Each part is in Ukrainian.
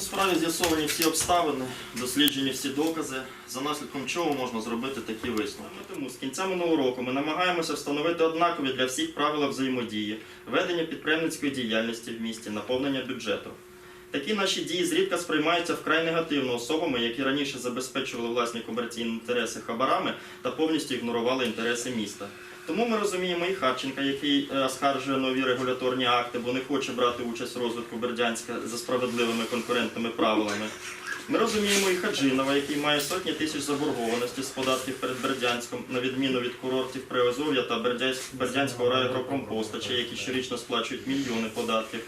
справі з'ясовані всі обставини, досліджені всі докази, за наслідком чого можна зробити такі висновки. Тому з кінця минулого року ми намагаємося встановити однакові для всіх правила взаємодії, ведення підприємницької діяльності в місті, наповнення бюджету. Такі наші дії зрідка сприймаються вкрай негативно особами, які раніше забезпечували власні комерційні інтереси хабарами та повністю ігнорували інтереси міста. Тому ми розуміємо і Харченка, який е, оскаржує нові регуляторні акти, бо не хоче брати участь в розвитку Бердянська за справедливими конкурентними правилами. Ми розуміємо і Хаджинова, який має сотні тисяч заборгованості з податків перед Бердянськом, на відміну від курортів Приазов'я та Бердянськ- Бердянського райагропромпостача, які щорічно сплачують мільйони податків.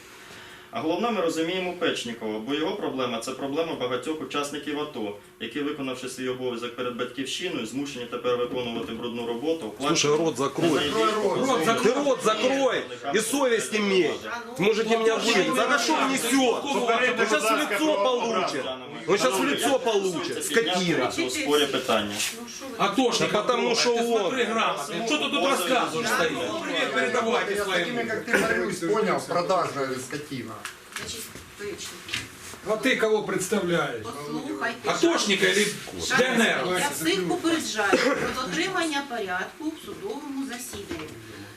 А головне, ми розуміємо Печнікова, бо його проблема це проблема багатьох учасників АТО, які, виконавши свій обов'язок перед батьківщиною, змушені тепер виконувати брудну роботу. Слушай, рот закрой. Рот закрой. Ты рот закрой и совесть имей. Можете меня выгнать. За на что он несет? Он сейчас в лицо получит. Он сейчас в лицо получит. Скотина. У спорі питання. Атошник, Да потому трогай, что ты он. смотри грамотно. Что ты тут рассказываешь стоишь? Привет передавайте Я с такими, своим. как ты, борюсь, понял, продажная скотина. А ти кого представляєш? послухайте. Атошника или Шановні, ДНР? Я всіх попереджаю про дотримання порядку в судовому засіданні.